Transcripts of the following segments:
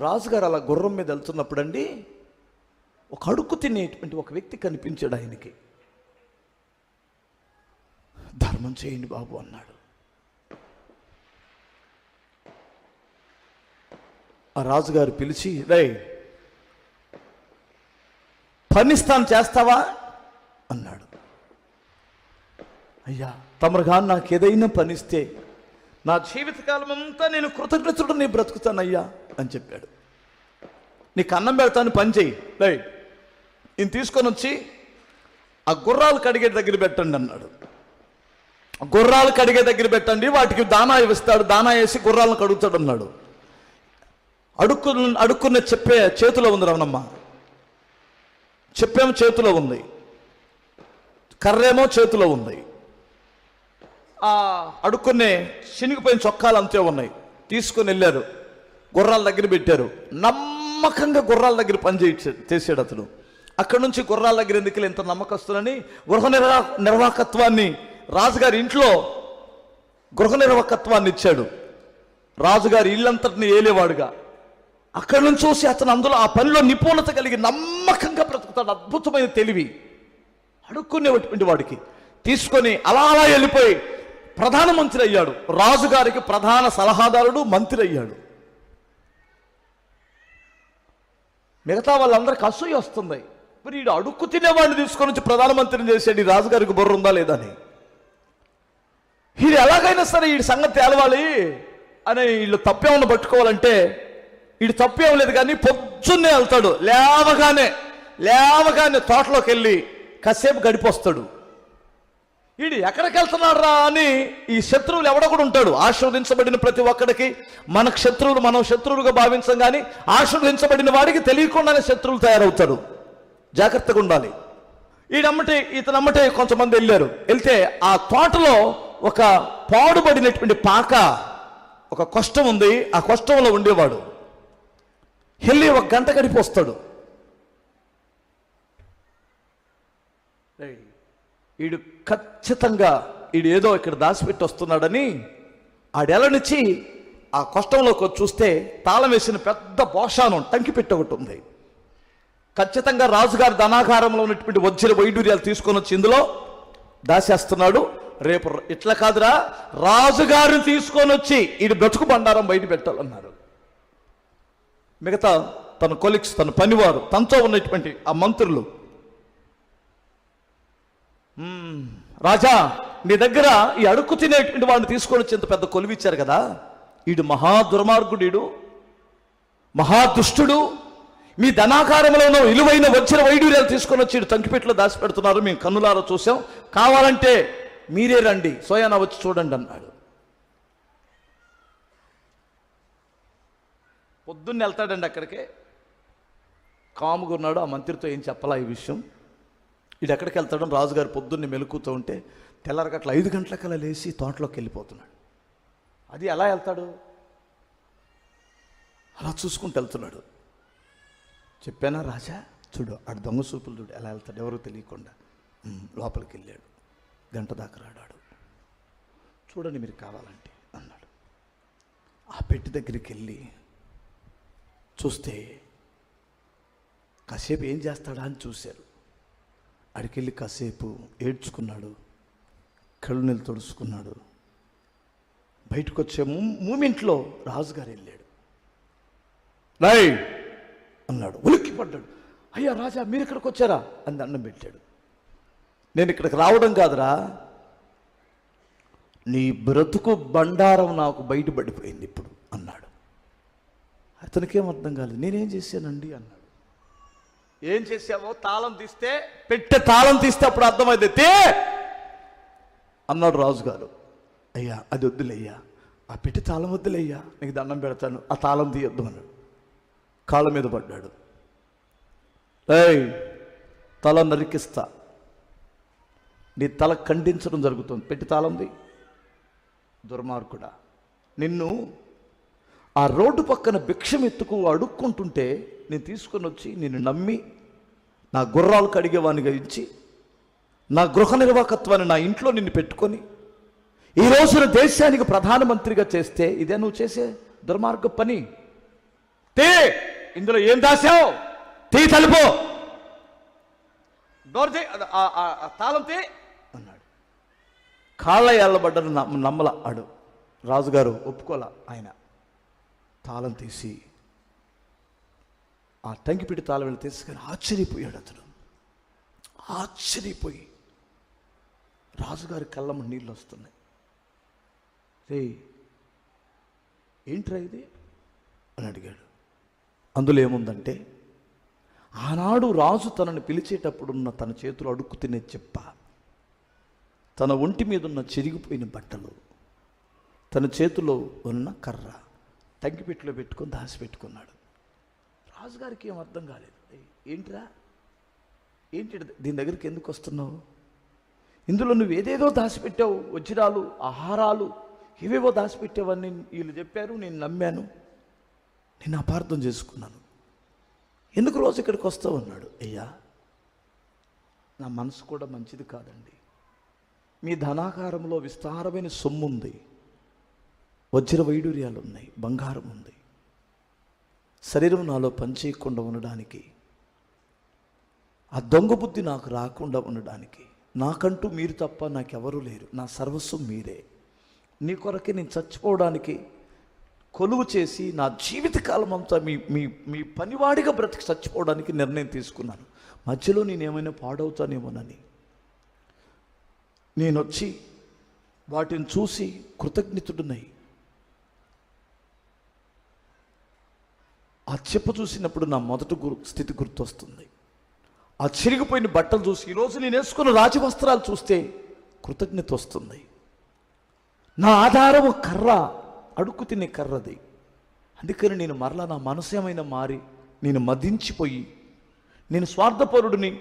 రాజుగారు అలా గుర్రం మీద వెళ్తున్నప్పుడు అండి ఒక అడుక్కు తినేటువంటి ఒక వ్యక్తి కనిపించాడు ఆయనకి. ధర్మం చేయండి బాబు అన్నాడు. ఆ రాజుగారు పిలిచి రై పనిస్తాను చేస్తావా? అన్నాడు. అయ్యా తమరుగా నాకు ఏదైనా పనిస్తే నా జీవితకాలం అంతా నేను కృతజ్ఞతడు నేను బ్రతుకుతానయ్యా. అని చెప్పాడు. నీకు అన్నం పెడతాను పని చెయ్యి. రై నేను తీసుకొని వచ్చి ఆ గుర్రాలు కడిగే దగ్గర పెట్టండి అన్నాడు. గుర్రాలు కడిగే దగ్గర పెట్టండి వాటికి దానా ఇస్తాడు దానా వేసి గుర్రాలను కడుగుతాడు అన్నాడు. అడుక్కు అడుక్కున్న చెప్పే చేతిలో ఉంది రమణమ్మ. చెప్పేమో చేతిలో ఉంది. కర్రేమో చేతిలో ఉంది. ఆ అడుక్కునే చినిగిపోయిన చొక్కాలు అంతే ఉన్నాయి. తీసుకొని వెళ్ళారు. గుర్రాల దగ్గర పెట్టారు. నమ్మకంగా గుర్రాల దగ్గర పని చేయించ చేసాడు అతను. అక్కడి నుంచి గుర్రాల దగ్గర ఎందుకు ఇంత నమ్మకస్తులని? గృహ నిర్వా నిర్వాహకత్వాన్ని రాజుగారి ఇంట్లో గృహ నిర్వాహకత్వాన్ని ఇచ్చాడు. రాజుగారి ఇల్లంతటిని ఏలేవాడుగా. అక్కడి నుంచి చూసి అతను అందులో ఆ పనిలో నిపుణత కలిగి నమ్మకంగా బ్రతుకుతాడు. అద్భుతమైన తెలివి. అడుక్కునేటువంటి వాడికి. తీసుకొని అలా అలా వెళ్ళిపోయి ప్రధానమంత్రి అయ్యాడు. రాజుగారికి ప్రధాన సలహాదారుడు మంత్రి అయ్యాడు. మిగతా వాళ్ళందరికీ అసూయ వస్తుంది. మరి వీడు అడుక్కు తినేవాడిని తీసుకొని వచ్చి ప్రధానమంత్రిని చేసాడు ఈ రాజుగారికి బుర్ర ఉందా లేదని వీడు ఎలాగైనా సరే వీడి సంగతి తేలవాలి అని వీళ్ళు తప్పేమని పట్టుకోవాలంటే వీడు తప్పేం లేదు కానీ పొద్దున్నే వెళ్తాడు. లేవగానే లేవగానే తోటలోకి వెళ్ళి కాసేపు గడిపొస్తాడు. వీడు ఎక్కడికి వెళ్తున్నాడు రా అని ఈ శత్రువులు ఎవడో కూడా ఉంటాడు. ఆశీర్వదించబడిన ప్రతి ఒక్కడికి మన శత్రువులు మనం శత్రువులుగా భావించం కానీ ఆశీర్వదించబడిన వాడికి తెలియకుండానే శత్రువులు తయారవుతాడు జాగ్రత్తగా ఉండాలి. ఈడమ్మటే ఇతనమ్మటే కొంతమంది వెళ్ళారు. వెళ్తే ఆ తోటలో ఒక పాడుబడినటువంటి పాక ఒక కష్టం ఉంది. ఆ కష్టంలో ఉండేవాడు. వెళ్ళి ఒక గంట గడిపి వస్తాడు. వీడు ఖచ్చితంగా వీడు ఏదో ఇక్కడ దాచిపెట్టి వస్తున్నాడని ఆడెలనిచ్చి ఆ కష్టంలోకి చూస్తే తాళం వేసిన పెద్ద పోషానం టంకి పెట్టి ఒకటి ఉంది. ఖచ్చితంగా రాజుగారి ధనాకారంలో ఉన్నటువంటి వజ్ర వైడూర్యాలు తీసుకొని వచ్చి ఇందులో దాసేస్తున్నాడు రేపు ఇట్లా కాదురా రాజుగారిని తీసుకొని వచ్చి ఈడు బ్రతుకు బండారం బయట పెట్టాలన్నారు. మిగతా తన కొలిక్స్ తన పనివారు తనతో ఉన్నటువంటి ఆ మంత్రులు రాజా నీ దగ్గర ఈ అడుక్కు తినేటువంటి వాడిని తీసుకొని వచ్చి ఇంత పెద్ద కొలువిచ్చారు కదా. ఈడు మహా దుర్మార్గుడు ఈడు మహాదుష్టుడు మీ ధనాకారంలో ఉన్న విలువైన వచ్చిన వైడూర్యాలు తీసుకొని వచ్చి ఈడు తంకిపెట్లో దాచిపెడుతున్నారు. మేము కన్నులారా చూసాం కావాలంటే మీరే రండి. సోయానా వచ్చి చూడండి అన్నాడు. పొద్దున్న వెళ్తాడండి అక్కడికే. కాముగున్నాడు. ఆ మంత్రితో ఏం చెప్పాలా ఈ విషయం? ఇది ఎక్కడికి వెళ్తాడో రాజుగారు పొద్దున్నే మెలుకుతూ ఉంటే తెల్లారగట్ల ఐదు గంటలకల్లా లేచి తోటలోకి వెళ్ళిపోతున్నాడు. అది ఎలా వెళ్తాడు? అలా చూసుకుంటూ వెళ్తున్నాడు. చెప్పానా రాజా? చూడు ఆడు దొంగ చూపులు చూడు ఎలా వెళ్తాడు ఎవరో తెలియకుండా. లోపలికి వెళ్ళాడు. గంట దాకా రాడాడు. చూడండి మీరు కావాలంటే అన్నాడు. ఆ పెట్టి దగ్గరికి వెళ్ళి చూస్తే కాసేపు ఏం చేస్తాడా అని చూశారు. అడికెళ్ళి కాసేపు ఏడ్చుకున్నాడు కళ్ళు నీళ్ళు తుడుచుకున్నాడు. బయటకు వచ్చే మూమెంట్లో రాజుగారు వెళ్ళాడు. రై! అన్నాడు ఉలిక్కి పడ్డాడు అయ్యా రాజా మీరు ఇక్కడికి వచ్చారా అని దండం పెట్టాడు. నేను ఇక్కడికి రావడం కాదురా. నీ బ్రతుకు బండారం నాకు బయటపడిపోయింది ఇప్పుడు అన్నాడు. అతనికేం అర్థం కాలేదు. నేనేం చేశానండి? అన్నాడు. ఏం చేసావో తాళం తీస్తే పెట్టే తాళం తీస్తే అప్పుడు అర్థమైంది. తే! అన్నాడు రాజుగారు. అయ్యా అది వద్దులయ్యా. ఆ పెట్టి తాళం వద్దులయ్యా. నీకు దండం పెడతాను. ఆ తాళం తీయొద్దు అన్నాడు. కాళ్ళ మీద పడ్డాడు. ఏయ్ తల నరికిస్తా. నీ తల ఖండించడం జరుగుతుంది. పెట్టి తాళంది దుర్మార్గుడా నిన్ను ఆ రోడ్డు పక్కన భిక్షం ఎత్తుకు అడుక్కుంటుంటే నేను తీసుకొని వచ్చి నిన్ను నమ్మి నా గుర్రాలు కడిగేవానిగా ఇచ్చి నా గృహ నిర్వాహకత్వాన్ని నా ఇంట్లో నిన్ను పెట్టుకొని ఈ రోజున దేశానికి ప్రధానమంత్రిగా చేస్తే ఇదే నువ్వు చేసే దుర్మార్గ పని. తే ఇందులో ఏం దాసావు తీ తలుపు. డోర్ తాళం తీ అన్నాడు. కాళ్ళ ఎల్లబడ్డను నమ్మల ఆడు. రాజుగారు ఒప్పుకోలే ఆయన? తాళం తీసి ఆ టంకిపిటి తాళం తీసుకొని ఆశ్చర్యపోయాడు అతడు ఆశ్చర్యపోయి రాజుగారి కళ్ళమ్మ నీళ్ళు వస్తున్నాయి. రే ఏంట్రా ఇది? అని అడిగాడు. అందులో ఏముందంటే ఆనాడు రాజు తనని పిలిచేటప్పుడున్న తన చేతులు అడుక్కు తినే చెప్ప తన ఒంటి మీద ఉన్న చిరిగిపోయిన బట్టలు తన చేతిలో ఉన్న కర్ర తగ్గిపెట్టిలో పెట్టుకొని దాచిపెట్టుకున్నాడు. రాజుగారికి ఏం అర్థం కాలేదు. ఏంటిరా? ఏంటి దీని దగ్గరికి ఎందుకు వస్తున్నావు? ఇందులో నువ్వు ఏదేదో దాచిపెట్టావు వజ్రాలు ఆహారాలు ఏవేవో దాచిపెట్టావని వీళ్ళు చెప్పారు నేను నమ్మాను. నేను అపార్థం చేసుకున్నాను. ఎందుకు రోజు ఇక్కడికి వస్తావు అన్నాడు. అయ్యా నా మనసు కూడా మంచిది కాదండి. మీ ధనాకారంలో విస్తారమైన సొమ్ము ఉంది వజ్ర వైడూర్యాలు ఉన్నాయి బంగారం ఉంది. శరీరం నాలో పనిచేయకుండా ఉండడానికి ఆ దొంగ బుద్ధి నాకు రాకుండా ఉండడానికి నాకంటూ మీరు తప్ప నాకెవరూ లేరు. నా సర్వస్వం మీరే. నీ కొరకే నేను చచ్చిపోవడానికి కొలువు చేసి నా జీవితకాలం అంతా మీ మీ మీ పనివాడిగా బ్రతికి చచ్చిపోవడానికి నిర్ణయం తీసుకున్నాను. మధ్యలో నేనేమైనా పాడవుతానేమోనని. నేను వచ్చి వాటిని చూసి కృతజ్ఞతుడున్నాయి ఆ చెప్ప చూసినప్పుడు నా మొదటి గురు స్థితి గుర్తొస్తుంది. ఆ చిరిగిపోయిన బట్టలు చూసి ఈరోజు నేను వేసుకున్న రాజవస్త్రాలు చూస్తే కృతజ్ఞత వస్తుంది. నా ఆధారము కర్ర అడుక్కు తినే కర్రది. అందుకని నేను మరలా నా మనసేమైనా మారి నేను మదించిపోయి నేను స్వార్థపరుడిని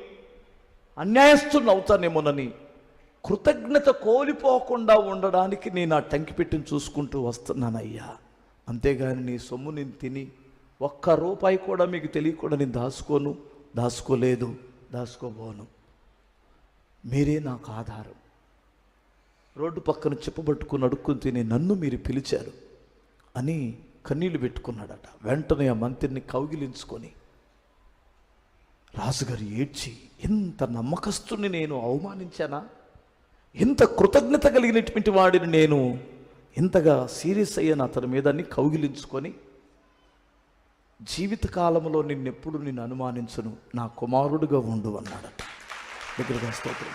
అన్యాయస్తుని అవుతానేమోనని కృతజ్ఞత కోల్పోకుండా ఉండడానికి నేను ఆ టంకి పెట్టిని చూసుకుంటూ వస్తున్నానయ్యా. అంతేగాని నీ సొమ్ము నేను తిని ఒక్క రూపాయి కూడా మీకు తెలియకుండా నేను దాచుకోను దాచుకోలేదు దాచుకోబోను. మీరే నాకు ఆధారం. రోడ్డు పక్కన చెప్పబట్టుకుని అడుక్కుని తిని నన్ను మీరు పిలిచారు అని కన్నీళ్ళు పెట్టుకున్నాడట. వెంటనే ఆ మంత్రిని కౌగిలించుకొని రాజుగారు ఏడ్చి ఎంత నమ్మకస్తుని నేను అవమానించానా? ఎంత కృతజ్ఞత కలిగినటువంటి వాడిని నేను ఇంతగా సీరియస్ అయ్యాను అతని మీద కౌగిలించుకొని జీవితకాలంలో నిన్నెప్పుడు నిన్ను అనుమానించను నా కుమారుడుగా ఉండు అన్నాడట. దగ్గరగా స్తోత్రం.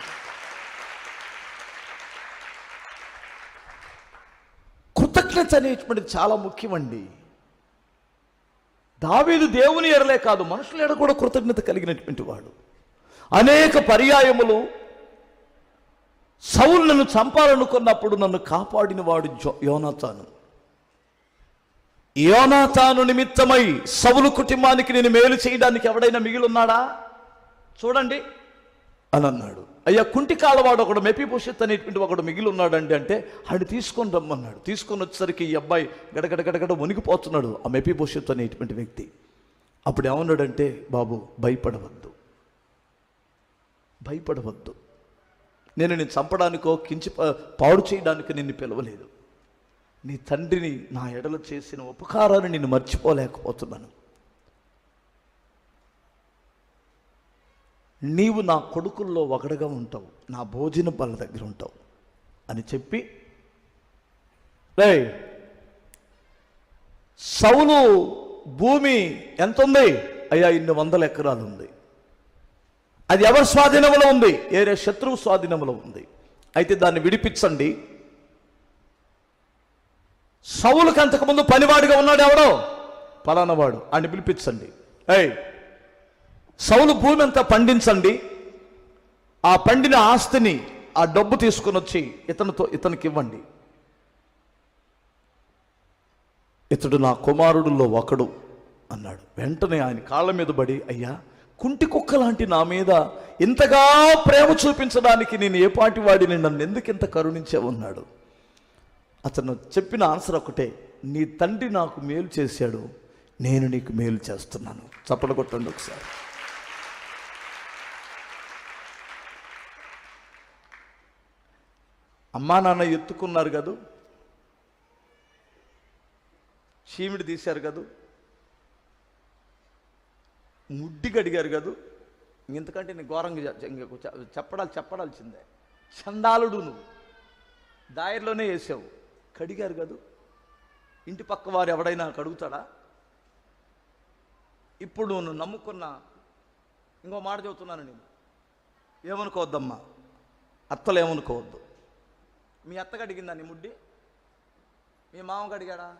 కృతజ్ఞత అనేటువంటిది చాలా ముఖ్యమండి. దావీదు దేవుని ఎరలే కాదు మనుషుల ఎడ కూడా కృతజ్ఞత కలిగినటువంటి వాడు. అనేక పర్యాయములు సౌలు నన్ను చంపాలనుకున్నప్పుడు నన్ను కాపాడిన వాడు జో యోనాతాను. యోనాతాను నిమిత్తమై సవులు కుటుంబానికి నేను మేలు చేయడానికి ఎవడైనా మిగిలిన్నాడా? చూడండి. అని అన్నాడు. అయ్యా కుంటి కాలవాడు ఒకడు మెపిభూషిత్ అనేటువంటి ఒకడు మిగిలి ఉన్నాడండి అంటే ఆయన తీసుకొని రమ్మన్నాడు. తీసుకొని వచ్చేసరికి ఈ అబ్బాయి గడగడ గడగడ వణికిపోతున్నాడు ఆ మెపిభూషిత్ అనేటువంటి వ్యక్తి. అప్పుడు ఏమన్నాడంటే బాబు భయపడవద్దు. భయపడవద్దు. నేను నేను చంపడానికో కించి పాడు చేయడానికి నిన్ను పిలవలేదు. నీ తండ్రిని నా ఎడలు చేసిన ఉపకారాన్ని నేను మర్చిపోలేకపోతున్నాను. నీవు నా కొడుకుల్లో ఒకడుగా ఉంటావు నా భోజన బల్ల దగ్గర ఉంటావు అని చెప్పి రే సౌలు భూమి ఎంత ఉంది అయ్యా ఇన్ని వందల ఎకరాలు ఉంది. అది ఎవరి స్వాధీనంలో ఉంది? ఏరే శత్రువు స్వాధీనంలో ఉంది. అయితే దాన్ని విడిపించండి. సవులకు అంతకుముందు పనివాడిగా ఉన్నాడు ఎవడో? పలానవాడు అని పిలిపించండి. ఏయ్ సౌలు భూమి అంతా పండించండి. ఆ పండిన ఆస్తిని ఆ డబ్బు తీసుకుని వచ్చి ఇతనితో ఇతనికి ఇవ్వండి. ఇతడు నా కుమారుడులో ఒకడు అన్నాడు. వెంటనే ఆయన కాళ్ళ మీద పడి అయ్యా కుంటి కుక్క లాంటి నా మీద ఇంతగా ప్రేమ చూపించడానికి నేను ఏ పాటి వాడిని నన్ను ఎందుకు ఇంత కరుణించే ఉన్నాడు అతను చెప్పిన ఆన్సర్ ఒకటే నీ తండ్రి నాకు మేలు చేశాడు నేను నీకు మేలు చేస్తున్నాను. చప్పలు కొట్టండి ఒకసారి. అమ్మా నాన్న ఎత్తుకున్నారు కదూ? చీమిడి తీశారు కదూ? ముడ్డి కడిగారు కదూ? ఇంతకంటే నీ ఘోరంగా చె- చెప్పడాలి చెప్పడాల్సిందే చండాలుడు నువ్వు. దారిలోనే వేసావు. కడిగారు కదూ. ఇంటి పక్క వారు ఎవడైనా కడుగుతాడా? ఇప్పుడు నువ్వు నమ్ముకున్న ఇంకో మాట చెబుతున్నాను నేను. ఏమనుకోవద్దమ్మా? అత్తలు ఏమనుకోవద్దు. మీ అత్తగా అడిగిందా నీ ముడ్డి? మీ మామగా అడిగాడా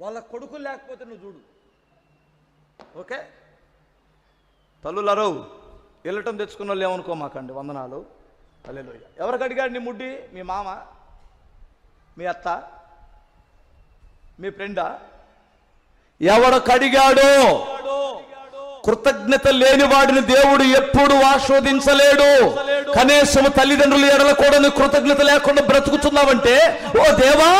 వాళ్ళ కొడుకులు లేకపోతే నువ్వు చూడు. ఓకే? తల్లులరవు వెళ్ళటం తెచ్చుకున్న వాళ్ళు ఏమనుకోమాకండి? వందనాలు. అల్లెలు ఎవరికి అడిగాడు నీ ముడ్డి? మీ మామ? మీ అత్త? మీ ఫ్రెండా? ఎవడ కడిగాడో కృతజ్ఞత లేని వాడిని దేవుడు ఎప్పుడు ఆస్వాదించలేడు కనీసం తల్లిదండ్రులు ఎడల కూడా నువ్వు కృతజ్ఞత లేకుండా బ్రతుకుతున్నావంటే ఓ దేవా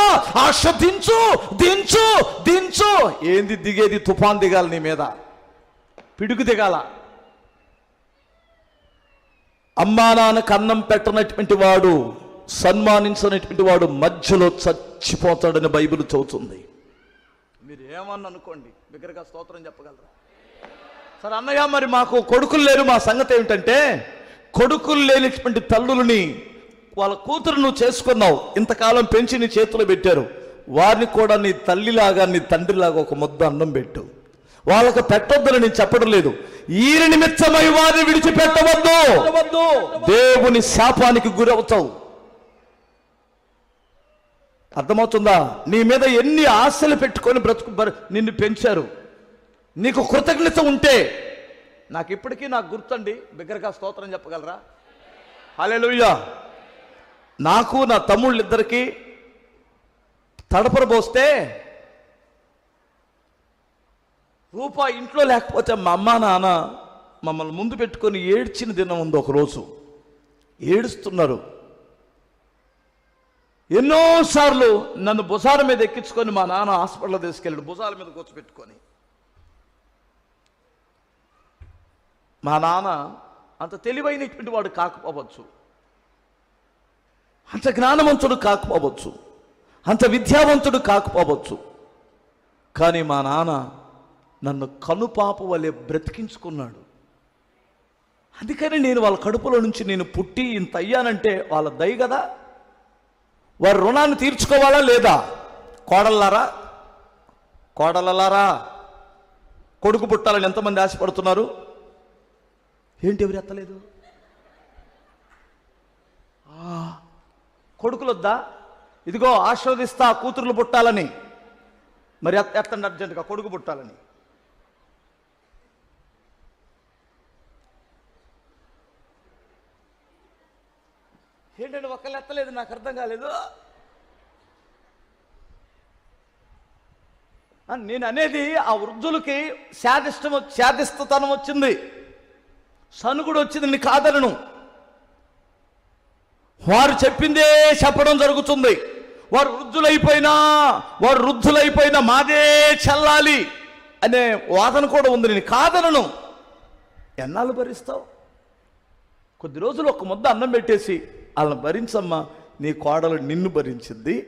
ఆస్వాదించు దించు దించు. ఏంది దిగేది తుఫాన్ దిగాలి నీ మీద? పిడుగు దిగాల? అమ్మా నాన్నకు అన్నం పెట్టనటువంటి వాడు సన్మానించినటువంటి వాడు మధ్యలో చచ్చిపోతాడని బైబిల్ చదువుతుంది మీరు ఏమన్నా అనుకోండి బిగ్గరగా స్తోత్రం చెప్పగలరా? సరే అన్నయ్య మరి మాకు కొడుకులు లేరు మా సంగతి ఏమిటంటే కొడుకులు లేనిటువంటి తల్లులని వాళ్ళ కూతురు నువ్వు చేసుకున్నావు ఇంతకాలం పెంచి నీ చేతిలో పెట్టారు వారిని కూడా నీ తల్లిలాగా నీ తండ్రిలాగా ఒక ముద్ద అన్నం పెట్టు. వాళ్ళకు పెట్టొద్దని నేను చెప్పడం లేదు. ఈరి నిమిత్తమై వారిని విడిచిపెట్టవద్దు. దేవుని శాపానికి గురవుతావు. అర్థమవుతుందా? నీ మీద ఎన్ని ఆశలు పెట్టుకొని బ్రతుకు బర- నిన్ను పెంచారు. నీకు కృతజ్ఞత ఉంటే నాకు ఇప్పటికీ నాకు గుర్తండి బిగ్గరగా స్తోత్రం చెప్పగలరా? హల్లెలూయా. నాకు నా తమ్ముళ్ళిద్దరికి తడపరబోస్తే రూపాయి ఇంట్లో లేకపోతే మా అమ్మ నాన్న మమ్మల్ని ముందు పెట్టుకొని ఏడ్చిన దినం ఉంది ఒకరోజు. ఏడుస్తున్నారు. ఎన్నోసార్లు నన్ను భుజాల మీద ఎక్కించుకొని మా నాన్న హాస్పిటల్లో తీసుకెళ్ళాడు భుజాల మీద కూర్చోబెట్టుకొని. మా నాన్న అంత తెలివైనటువంటి వాడు కాకపోవచ్చు. అంత జ్ఞానవంతుడు కాకపోవచ్చు. అంత విద్యావంతుడు కాకపోవచ్చు. కానీ మా నాన్న నన్ను కనుపాప వలె బ్రతికించుకున్నాడు. అందుకని నేను వాళ్ళ కడుపులో నుంచి నేను పుట్టి ఇంత అయ్యానంటే వాళ్ళ దయ కదా? వారి రుణాన్ని తీర్చుకోవాలా లేదా? కోడల్లారా కోడలలారా కొడుకు పుట్టాలని ఎంతమంది ఆశపడుతున్నారు? ఏంటి ఎవరు ఎత్తలేదు? కొడుకులొద్దా? వద్దా ఇదిగో ఆశీర్వదిస్తా కూతుర్లు పుట్టాలని. మరి ఎత్త- ఎత్తండి అర్జెంటుగా కొడుకు పుట్టాలని. ఏంటంటే ఒక్కళ్ళు ఎత్తలేదు నాకు అర్థం కాలేదు. నేను అనేది ఆ వృద్ధులకి శాదిష్టం శాదిస్తతనం వచ్చింది. సనుగుడు వచ్చింది నీ కాదలను వారు చెప్పిందే చెప్పడం జరుగుతుంది. వారు వృద్ధులైపోయినా వారు వృద్ధులైపోయినా మాదే చల్లాలి అనే వాదన కూడా ఉంది. నేను కాదనను. ఎన్నాళ్ళు భరిస్తావు? కొద్ది రోజులు ఒక ముద్ద అన్నం పెట్టేసి వాళ్ళని భరించమ్మా నీ కోడలు నిన్ను భరించింది.